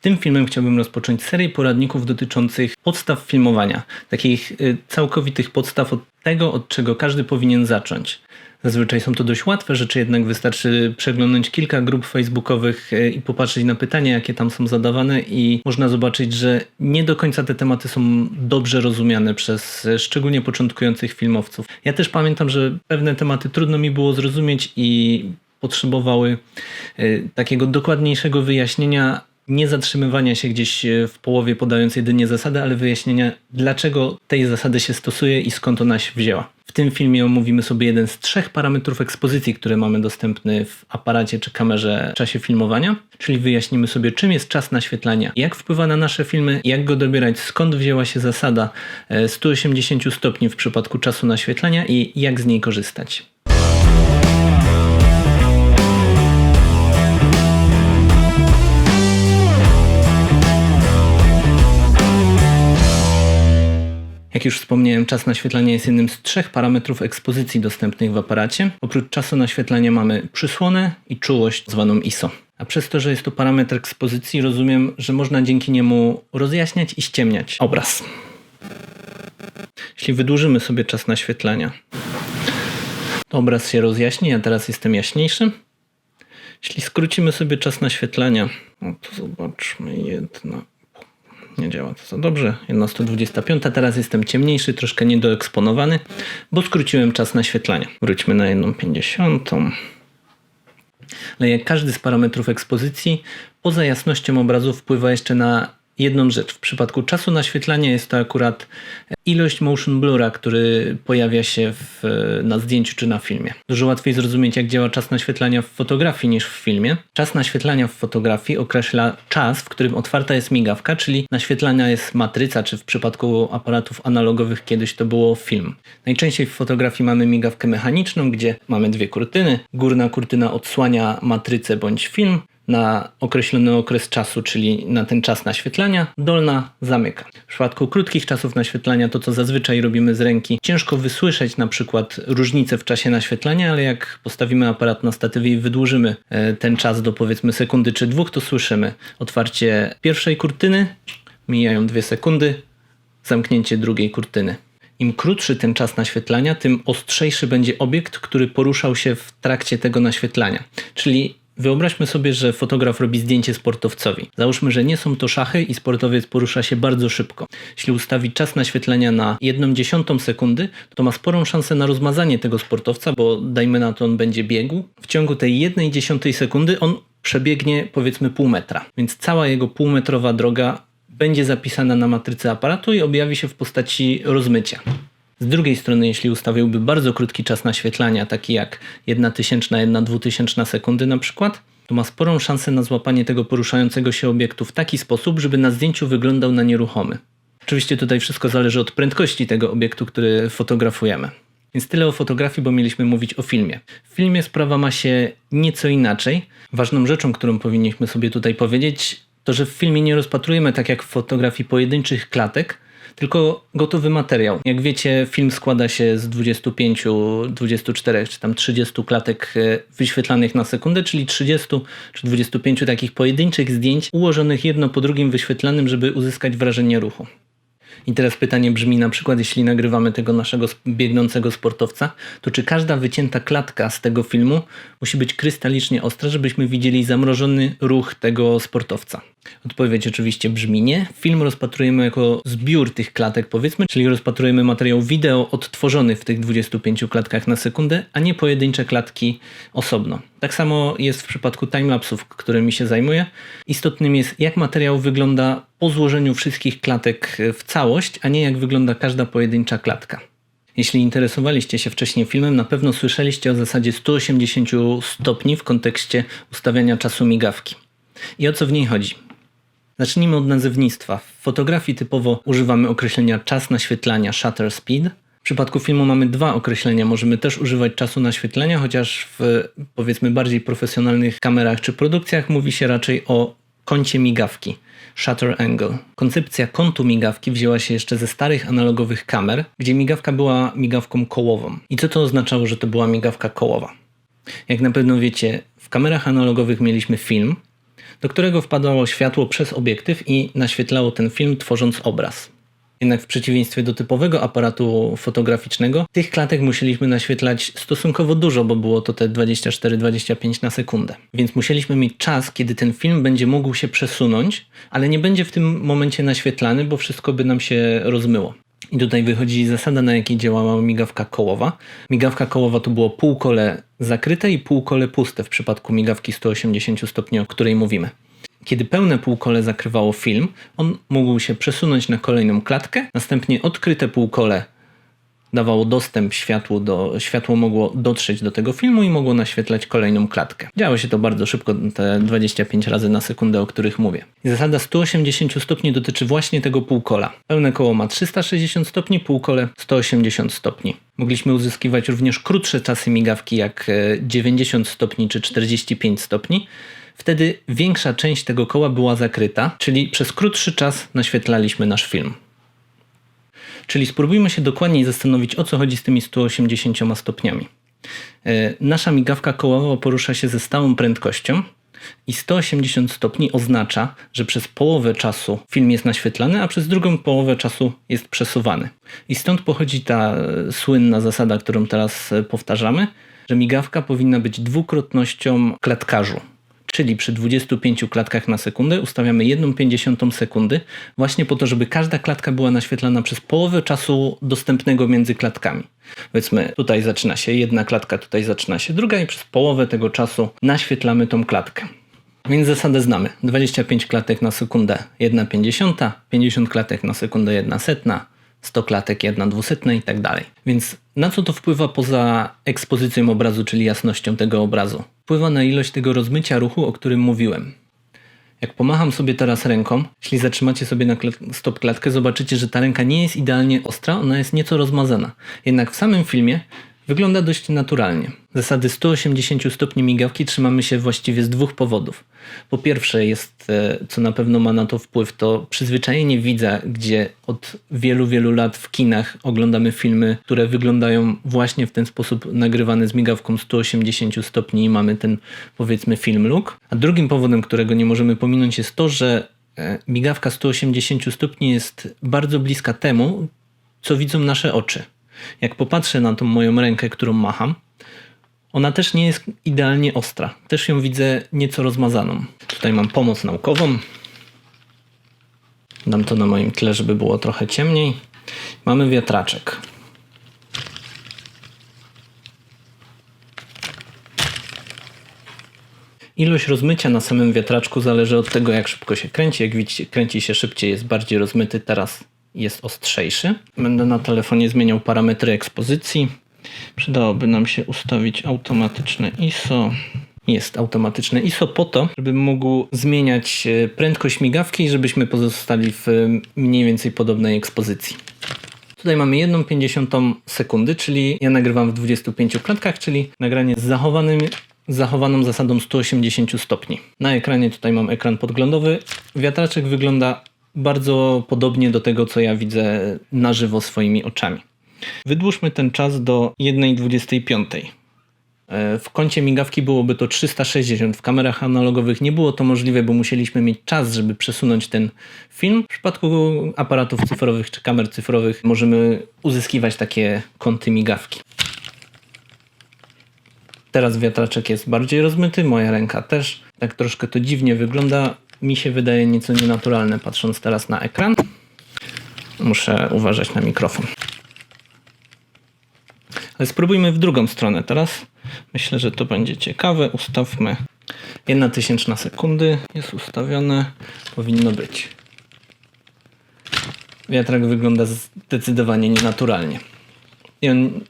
Tym filmem chciałbym rozpocząć serię poradników dotyczących podstaw filmowania, takich y, całkowitych podstaw od tego, od czego każdy powinien zacząć. Zazwyczaj są to dość łatwe rzeczy, jednak wystarczy przeglądnąć kilka grup facebookowych y, i popatrzeć na pytania, jakie tam są zadawane, i można zobaczyć, że nie do końca te tematy są dobrze rozumiane przez y, szczególnie początkujących filmowców. Ja też pamiętam, że pewne tematy trudno mi było zrozumieć i potrzebowały takiego dokładniejszego wyjaśnienia, nie zatrzymywania się gdzieś e, w połowie podając jedynie zasady, ale wyjaśnienia, dlaczego tej zasady się stosuje i skąd ona się wzięła. W tym filmie omówimy sobie jeden z trzech parametrów ekspozycji, które mamy dostępny w aparacie czy kamerze w czasie filmowania, czyli wyjaśnimy sobie, czym jest czas naświetlania, jak wpływa na nasze filmy, jak go dobierać, skąd wzięła się zasada 180 e, stopni w przypadku czasu naświetlania i jak z niej korzystać. Jak już wspomniałem, czas naświetlania jest jednym z trzech parametrów ekspozycji dostępnych w aparacie. Oprócz czasu naświetlania mamy przysłonę i czułość zwaną ISO. A przez to, że jest to parametr ekspozycji, rozumiem, że można dzięki niemu rozjaśniać i ściemniać obraz. Jeśli wydłużymy sobie czas naświetlania, to obraz się rozjaśni, a teraz jestem jaśniejszy. Jeśli skrócimy sobie czas naświetlania, no to zobaczmy jedna nie działa to za dobrze. 125. Teraz jestem ciemniejszy, troszkę niedoeksponowany, bo skróciłem czas naświetlania. Wróćmy na 1,50. Ale jak każdy z parametrów ekspozycji, poza jasnością obrazu wpływa jeszcze na jedną rzecz. W przypadku czasu naświetlania jest to akurat ilość motion blura, który pojawia się w, na zdjęciu czy na filmie. Dużo łatwiej zrozumieć, jak działa czas naświetlania w fotografii niż w filmie. Czas naświetlania w fotografii określa czas, w którym otwarta jest migawka, czyli naświetlania jest matryca, czy w przypadku aparatów analogowych kiedyś to było film. Najczęściej w fotografii mamy migawkę mechaniczną, gdzie mamy dwie kurtyny. Górna kurtyna odsłania matrycę bądź film, na określony okres czasu, czyli na ten czas naświetlania, dolna zamyka. W przypadku krótkich czasów naświetlania, to co zazwyczaj robimy z ręki, ciężko wysłyszeć na przykład różnicę w czasie naświetlania, ale jak postawimy aparat na statywie i wydłużymy e, ten czas do powiedzmy sekundy czy dwóch, to słyszymy otwarcie pierwszej kurtyny, mijają dwie sekundy, zamknięcie drugiej kurtyny. Im krótszy ten czas naświetlania, tym ostrzejszy będzie obiekt, który poruszał się w trakcie tego naświetlania. Czyli Wyobraźmy sobie, że fotograf robi zdjęcie sportowcowi. Załóżmy, że nie są to szachy i sportowiec porusza się bardzo szybko. Jeśli ustawi czas naświetlenia na 1 dziesiątą sekundy, to ma sporą szansę na rozmazanie tego sportowca, bo dajmy na to on będzie biegł. W ciągu tej 1 dziesiątej sekundy on przebiegnie powiedzmy pół metra. Więc cała jego półmetrowa droga będzie zapisana na matrycy aparatu i objawi się w postaci rozmycia. Z drugiej strony, jeśli ustawiłby bardzo krótki czas naświetlania, taki jak 1 tysięczna, 1 dwutysięczna sekundy na przykład, to ma sporą szansę na złapanie tego poruszającego się obiektu w taki sposób, żeby na zdjęciu wyglądał na nieruchomy. Oczywiście tutaj wszystko zależy od prędkości tego obiektu, który fotografujemy. Więc tyle o fotografii, bo mieliśmy mówić o filmie. W filmie sprawa ma się nieco inaczej. Ważną rzeczą, którą powinniśmy sobie tutaj powiedzieć, to że w filmie nie rozpatrujemy tak jak w fotografii pojedynczych klatek, tylko gotowy materiał. Jak wiecie, film składa się z 25, 24 czy tam 30 klatek e, wyświetlanych na sekundę, czyli 30 czy 25 takich pojedynczych zdjęć ułożonych jedno po drugim wyświetlanym, żeby uzyskać wrażenie ruchu. I teraz pytanie brzmi na przykład, jeśli nagrywamy tego naszego biegnącego sportowca, to czy każda wycięta klatka z tego filmu musi być krystalicznie ostra, żebyśmy widzieli zamrożony ruch tego sportowca? Odpowiedź oczywiście brzmi nie. Film rozpatrujemy jako zbiór tych klatek, powiedzmy, czyli rozpatrujemy materiał wideo odtworzony w tych 25 klatkach na sekundę, a nie pojedyncze klatki osobno. Tak samo jest w przypadku timelapsów, którymi się zajmuję. Istotnym jest, jak materiał wygląda po złożeniu wszystkich klatek w całość, a nie jak wygląda każda pojedyncza klatka. Jeśli interesowaliście się wcześniej filmem, na pewno słyszeliście o zasadzie 180 stopni w kontekście ustawiania czasu migawki. I o co w niej chodzi? Zacznijmy od nazewnictwa. W fotografii typowo używamy określenia czas naświetlania shutter speed. W przypadku filmu mamy dwa określenia. Możemy też używać czasu naświetlenia, chociaż w powiedzmy bardziej profesjonalnych kamerach czy produkcjach mówi się raczej o kącie migawki. Shutter angle. Koncepcja kątu migawki wzięła się jeszcze ze starych analogowych kamer, gdzie migawka była migawką kołową. I co to oznaczało, że to była migawka kołowa? Jak na pewno wiecie, w kamerach analogowych mieliśmy film, do którego wpadało światło przez obiektyw i naświetlało ten film, tworząc obraz. Jednak w przeciwieństwie do typowego aparatu fotograficznego, tych klatek musieliśmy naświetlać stosunkowo dużo, bo było to te 24-25 na sekundę. Więc musieliśmy mieć czas, kiedy ten film będzie mógł się przesunąć, ale nie będzie w tym momencie naświetlany, bo wszystko by nam się rozmyło. I tutaj wychodzi zasada, na jakiej działała migawka kołowa. Migawka kołowa to było półkole zakryte i półkole puste w przypadku migawki 180 stopni, o której mówimy. Kiedy pełne półkole zakrywało film, on mógł się przesunąć na kolejną klatkę, następnie odkryte półkole dawało dostęp światłu do, światło mogło dotrzeć do tego filmu i mogło naświetlać kolejną klatkę. Działo się to bardzo szybko, te 25 razy na sekundę, o których mówię. Zasada 180 stopni dotyczy właśnie tego półkola. Pełne koło ma 360 stopni, półkole 180 stopni. Mogliśmy uzyskiwać również krótsze czasy migawki, jak 90 stopni czy 45 stopni. Wtedy większa część tego koła była zakryta, czyli przez krótszy czas naświetlaliśmy nasz film. Czyli spróbujmy się dokładniej zastanowić, o co chodzi z tymi 180 stopniami. E, nasza migawka kołowa porusza się ze stałą prędkością i 180 stopni oznacza, że przez połowę czasu film jest naświetlany, a przez drugą połowę czasu jest przesuwany. I stąd pochodzi ta e, słynna zasada, którą teraz e, powtarzamy, że migawka powinna być dwukrotnością klatkarzu czyli przy 25 klatkach na sekundę ustawiamy 1,50 sekundy, właśnie po to, żeby każda klatka była naświetlana przez połowę czasu dostępnego między klatkami. Powiedzmy, tutaj zaczyna się jedna klatka, tutaj zaczyna się druga i przez połowę tego czasu naświetlamy tą klatkę. Więc zasadę znamy. 25 klatek na sekundę 1,50, 50 klatek na sekundę 1 setna, 100 klatek, jedna dwusetna i tak dalej. Więc na co to wpływa poza ekspozycją obrazu, czyli jasnością tego obrazu? Wpływa na ilość tego rozmycia ruchu, o którym mówiłem. Jak pomacham sobie teraz ręką, jeśli zatrzymacie sobie na stop klatkę, zobaczycie, że ta ręka nie jest idealnie ostra, ona jest nieco rozmazana. Jednak w samym filmie wygląda dość naturalnie. Zasady 180 stopni migawki trzymamy się właściwie z dwóch powodów. Po pierwsze jest, e, co na pewno ma na to wpływ, to przyzwyczajenie widza, gdzie od wielu, wielu lat w kinach oglądamy filmy, które wyglądają właśnie w ten sposób nagrywane z migawką 180 stopni i mamy ten powiedzmy film look. A drugim powodem, którego nie możemy pominąć jest to, że e, migawka 180 stopni jest bardzo bliska temu, co widzą nasze oczy. Jak popatrzę na tą moją rękę, którą macham, ona też nie jest idealnie ostra. Też ją widzę nieco rozmazaną. Tutaj mam pomoc naukową. Dam to na moim tle, żeby było trochę ciemniej. Mamy wiatraczek. Ilość rozmycia na samym wiatraczku zależy od tego, jak szybko się kręci. Jak widzicie, kręci się szybciej, jest bardziej rozmyty. Teraz jest ostrzejszy. Będę na telefonie zmieniał parametry ekspozycji. Przydałoby nam się ustawić automatyczne ISO. Jest automatyczne ISO po to, żeby mógł zmieniać e, prędkość migawki żebyśmy pozostali w mniej więcej podobnej ekspozycji. Tutaj mamy 1,50 sekundy, czyli ja nagrywam w 25 klatkach, czyli nagranie z zachowanym zachowaną zasadą 180 stopni. Na ekranie tutaj mam ekran podglądowy. Wiatraczek wygląda bardzo podobnie do tego, co ja widzę na żywo swoimi oczami. Wydłużmy ten czas do 1.25. E, w kącie migawki byłoby to 360. W kamerach analogowych nie było to możliwe, bo musieliśmy mieć czas, żeby przesunąć ten film. W przypadku aparatów cyfrowych czy kamer cyfrowych możemy uzyskiwać takie kąty migawki. Teraz wiatraczek jest bardziej rozmyty, moja ręka też. Tak troszkę to dziwnie wygląda mi się wydaje nieco nienaturalne, patrząc teraz na ekran. Muszę uważać na mikrofon. Ale spróbujmy w drugą stronę teraz. Myślę, że to będzie ciekawe. Ustawmy 1 tysięczna sekundy. Jest ustawione. Powinno być. Wiatrak wygląda zdecydowanie nienaturalnie. I on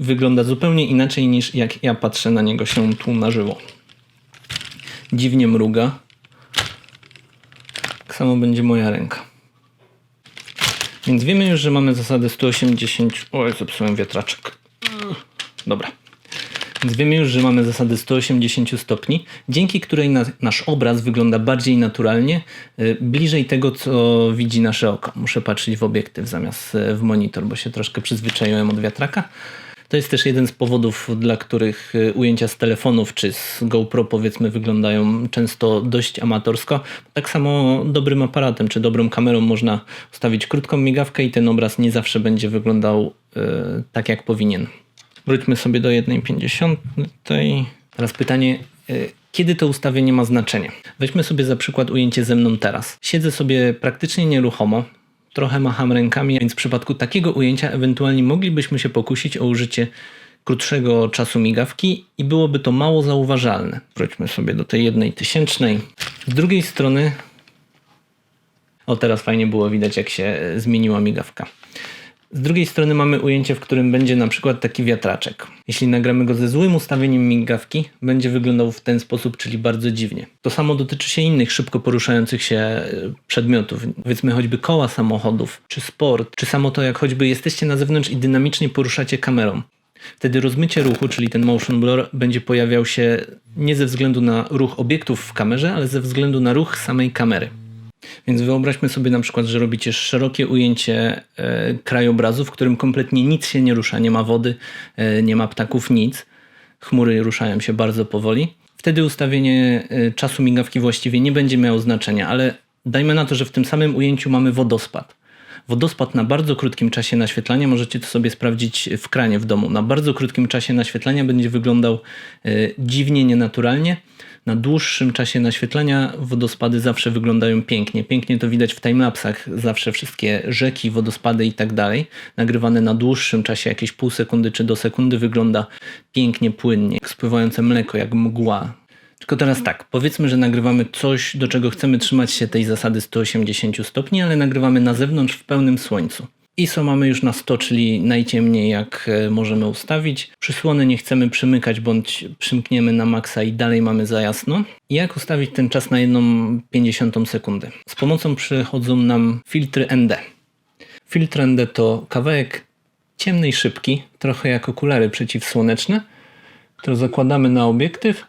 wygląda zupełnie inaczej niż jak ja patrzę na niego się tu na żywo. Dziwnie mruga samo będzie moja ręka. Więc wiemy już, że mamy zasadę 180... Oj, zepsułem wiatraczek. Dobra. Więc wiemy już, że mamy zasadę 180 stopni, dzięki której na, nasz obraz wygląda bardziej naturalnie, y, bliżej tego, co widzi nasze oko. Muszę patrzeć w obiektyw zamiast y, w monitor, bo się troszkę przyzwyczaiłem od wiatraka. To jest też jeden z powodów, dla których y, ujęcia z telefonów czy z GoPro powiedzmy wyglądają często dość amatorsko. Tak samo dobrym aparatem czy dobrą kamerą można ustawić krótką migawkę i ten obraz nie zawsze będzie wyglądał y, tak jak powinien. Wróćmy sobie do 1.50. Teraz pytanie, y, kiedy to ustawienie ma znaczenie? Weźmy sobie za przykład ujęcie ze mną teraz. Siedzę sobie praktycznie nieruchomo, trochę macham rękami, więc w przypadku takiego ujęcia ewentualnie moglibyśmy się pokusić o użycie krótszego czasu migawki i byłoby to mało zauważalne. Wróćmy sobie do tej jednej tysięcznej. Z drugiej strony, o teraz fajnie było widać jak się zmieniła migawka. Z drugiej strony mamy ujęcie, w którym będzie na przykład taki wiatraczek. Jeśli nagramy go ze złym ustawieniem migawki, będzie wyglądał w ten sposób, czyli bardzo dziwnie. To samo dotyczy się innych szybko poruszających się e, przedmiotów. Powiedzmy choćby koła samochodów, czy sport, czy samo to jak choćby jesteście na zewnątrz i dynamicznie poruszacie kamerą. Wtedy rozmycie ruchu, czyli ten motion blur, będzie pojawiał się nie ze względu na ruch obiektów w kamerze, ale ze względu na ruch samej kamery. Więc wyobraźmy sobie na przykład, że robicie szerokie ujęcie e, krajobrazu, w którym kompletnie nic się nie rusza, nie ma wody, e, nie ma ptaków, nic. Chmury ruszają się bardzo powoli. Wtedy ustawienie e, czasu migawki właściwie nie będzie miało znaczenia, ale dajmy na to, że w tym samym ujęciu mamy wodospad. Wodospad na bardzo krótkim czasie naświetlania, możecie to sobie sprawdzić w kranie w domu. Na bardzo krótkim czasie naświetlania będzie wyglądał dziwnie, nienaturalnie na dłuższym czasie naświetlania wodospady zawsze wyglądają pięknie. Pięknie to widać w timelapsach, zawsze wszystkie rzeki, wodospady i tak dalej, nagrywane na dłuższym czasie, jakieś pół sekundy czy do sekundy, wygląda pięknie, płynnie, jak spływające mleko, jak mgła. Tylko teraz tak, powiedzmy, że nagrywamy coś, do czego chcemy trzymać się tej zasady 180 stopni, ale nagrywamy na zewnątrz w pełnym słońcu. ISO mamy już na 100, czyli najciemniej jak e, możemy ustawić. Przysłony nie chcemy przymykać, bądź przymkniemy na maksa i dalej mamy za jasno. Jak ustawić ten czas na jedną 50 sekundę? Z pomocą przychodzą nam filtry ND. Filtr ND to kawałek ciemnej szybki, trochę jak okulary przeciwsłoneczne, które zakładamy na obiektyw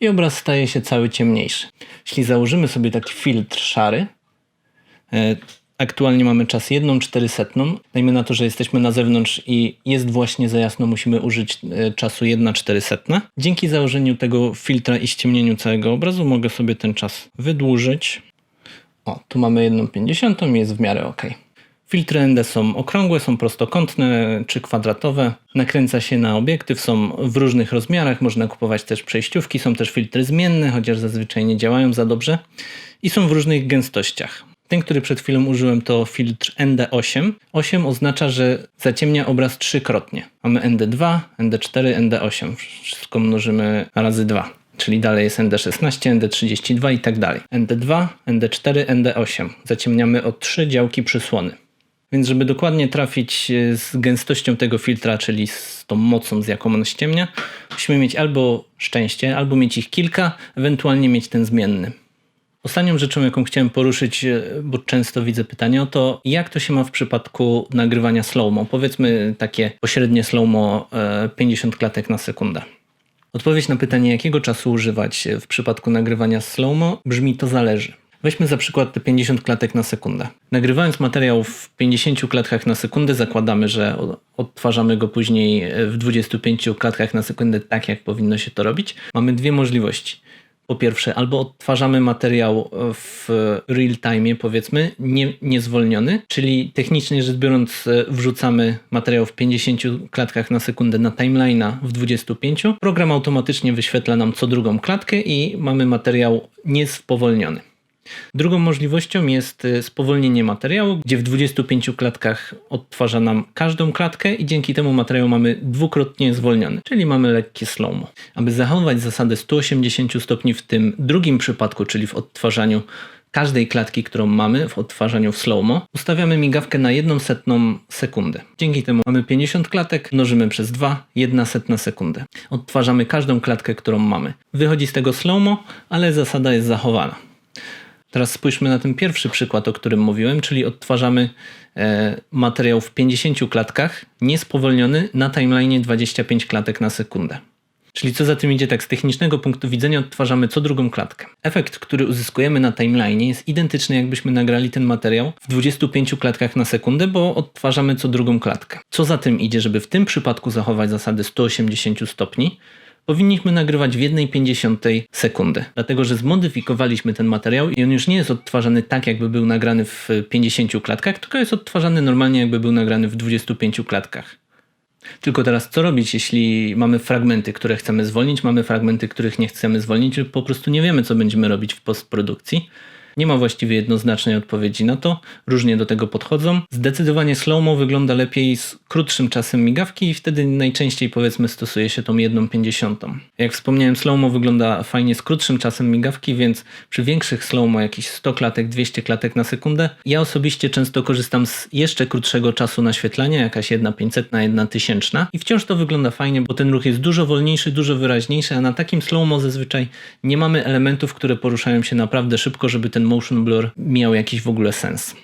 i obraz staje się cały ciemniejszy. Jeśli założymy sobie taki filtr szary, e, Aktualnie mamy czas 1,400. Dajmy na to, że jesteśmy na zewnątrz i jest właśnie za jasno, musimy użyć e, czasu 1,400. Dzięki założeniu tego filtra i ściemnieniu całego obrazu mogę sobie ten czas wydłużyć. O, tu mamy 1,50 i jest w miarę ok. Filtry ND są okrągłe, są prostokątne czy kwadratowe. Nakręca się na obiektyw, są w różnych rozmiarach, można kupować też przejściówki, są też filtry zmienne, chociaż zazwyczaj nie działają za dobrze i są w różnych gęstościach. Ten, który przed chwilą użyłem, to filtr ND8. 8 oznacza, że zaciemnia obraz trzykrotnie. Mamy ND2, ND4, ND8. Wszystko mnożymy razy 2. Czyli dalej jest ND16, ND32 i tak dalej. ND2, ND4, ND8. Zaciemniamy o 3 działki przysłony. Więc żeby dokładnie trafić e, z gęstością tego filtra, czyli z tą mocą, z jaką on ściemnia, musimy mieć albo szczęście, albo mieć ich kilka, ewentualnie mieć ten zmienny. Ostatnią rzeczą, jaką chciałem poruszyć, e, bo często widzę pytanie o to, jak to się ma w przypadku nagrywania slow-mo? Powiedzmy takie pośrednie slow-mo 50 e, klatek na sekundę. Odpowiedź na pytanie, jakiego czasu używać w przypadku nagrywania slow-mo brzmi to zależy. Weźmy za przykład te 50 klatek na sekundę. Nagrywając materiał w 50 klatkach na sekundę, zakładamy, że odtwarzamy go później w 25 klatkach na sekundę, tak jak powinno się to robić. Mamy dwie możliwości po pierwsze, albo odtwarzamy materiał w real time, powiedzmy, nie, niezwolniony, czyli technicznie rzecz biorąc, wrzucamy materiał w 50 klatkach na sekundę na timeline'a w 25. Program automatycznie wyświetla nam co drugą klatkę i mamy materiał niespowolniony. Drugą możliwością jest y, spowolnienie materiału, gdzie w 25 klatkach odtwarza nam każdą klatkę i dzięki temu materiał mamy dwukrotnie zwolniony, czyli mamy lekkie slow-mo. Aby zachować zasadę 180 stopni w tym drugim przypadku, czyli w odtwarzaniu każdej klatki, którą mamy w odtwarzaniu w slow-mo, ustawiamy migawkę na jedną setną sekundę. Dzięki temu mamy 50 klatek, mnożymy przez 2, 1 setna sekundę. Odtwarzamy każdą klatkę, którą mamy. Wychodzi z tego slow-mo, ale zasada jest zachowana. Teraz spójrzmy na ten pierwszy przykład, o którym mówiłem, czyli odtwarzamy e, materiał w 50 klatkach, niespowolniony na timeline 25 klatek na sekundę. Czyli co za tym idzie, tak z technicznego punktu widzenia odtwarzamy co drugą klatkę. Efekt, który uzyskujemy na timeline jest identyczny jakbyśmy nagrali ten materiał w 25 klatkach na sekundę, bo odtwarzamy co drugą klatkę. Co za tym idzie, żeby w tym przypadku zachować zasady 180 stopni, powinniśmy nagrywać w 1,50 sekundy. Dlatego, że zmodyfikowaliśmy ten materiał i on już nie jest odtwarzany tak, jakby był nagrany w 50 klatkach, tylko jest odtwarzany normalnie, jakby był nagrany w 25 klatkach. Tylko teraz co robić, jeśli mamy fragmenty, które chcemy zwolnić, mamy fragmenty, których nie chcemy zwolnić, lub po prostu nie wiemy, co będziemy robić w postprodukcji? Nie ma właściwie jednoznacznej odpowiedzi na to, różnie do tego podchodzą. Zdecydowanie slow-mo wygląda lepiej z krótszym czasem migawki i wtedy najczęściej powiedzmy stosuje się tą 1,50. Jak wspomniałem, slow-mo wygląda fajnie z krótszym czasem migawki, więc przy większych slow-mo, jakieś 100 klatek, 200 klatek na sekundę, ja osobiście często korzystam z jeszcze krótszego czasu naświetlania, jakaś 1,500 na 1,1000 i wciąż to wygląda fajnie, bo ten ruch jest dużo wolniejszy, dużo wyraźniejszy, a na takim slow-mo zazwyczaj nie mamy elementów, które poruszają się naprawdę szybko, żeby ten motion blur miał jakiś w ogóle sens.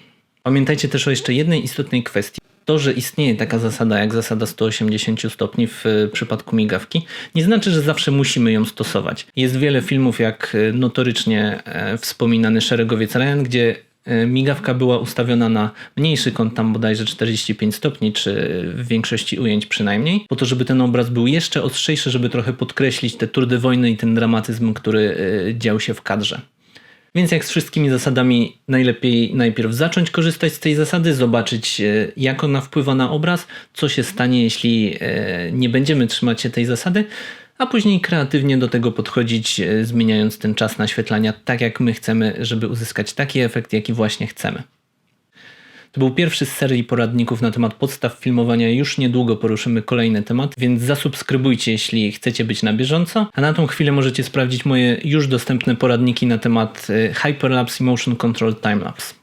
Pamiętajcie też o jeszcze jednej istotnej kwestii. To, że istnieje taka zasada jak zasada 180 stopni w y, przypadku migawki, nie znaczy, że zawsze musimy ją stosować. Jest wiele filmów, jak y, notorycznie e, wspominany Szeregowiec Ryan, gdzie e, migawka była ustawiona na mniejszy kąt, tam bodajże 45 stopni, czy w większości ujęć przynajmniej, po to, żeby ten obraz był jeszcze ostrzejszy, żeby trochę podkreślić te turdy wojny i ten dramatyzm, który e, dział się w kadrze. Więc jak z wszystkimi zasadami, najlepiej najpierw zacząć korzystać z tej zasady, zobaczyć e, jak ona wpływa na obraz, co się stanie, jeśli e, nie będziemy trzymać się tej zasady, a później kreatywnie do tego podchodzić, e, zmieniając ten czas naświetlania tak, jak my chcemy, żeby uzyskać taki efekt, jaki właśnie chcemy. To był pierwszy z serii poradników na temat podstaw filmowania. Już niedługo poruszymy kolejny temat, więc zasubskrybujcie, jeśli chcecie być na bieżąco. A na tą chwilę możecie sprawdzić moje już dostępne poradniki na temat y, Hyperlapse i Motion Control Timelapse.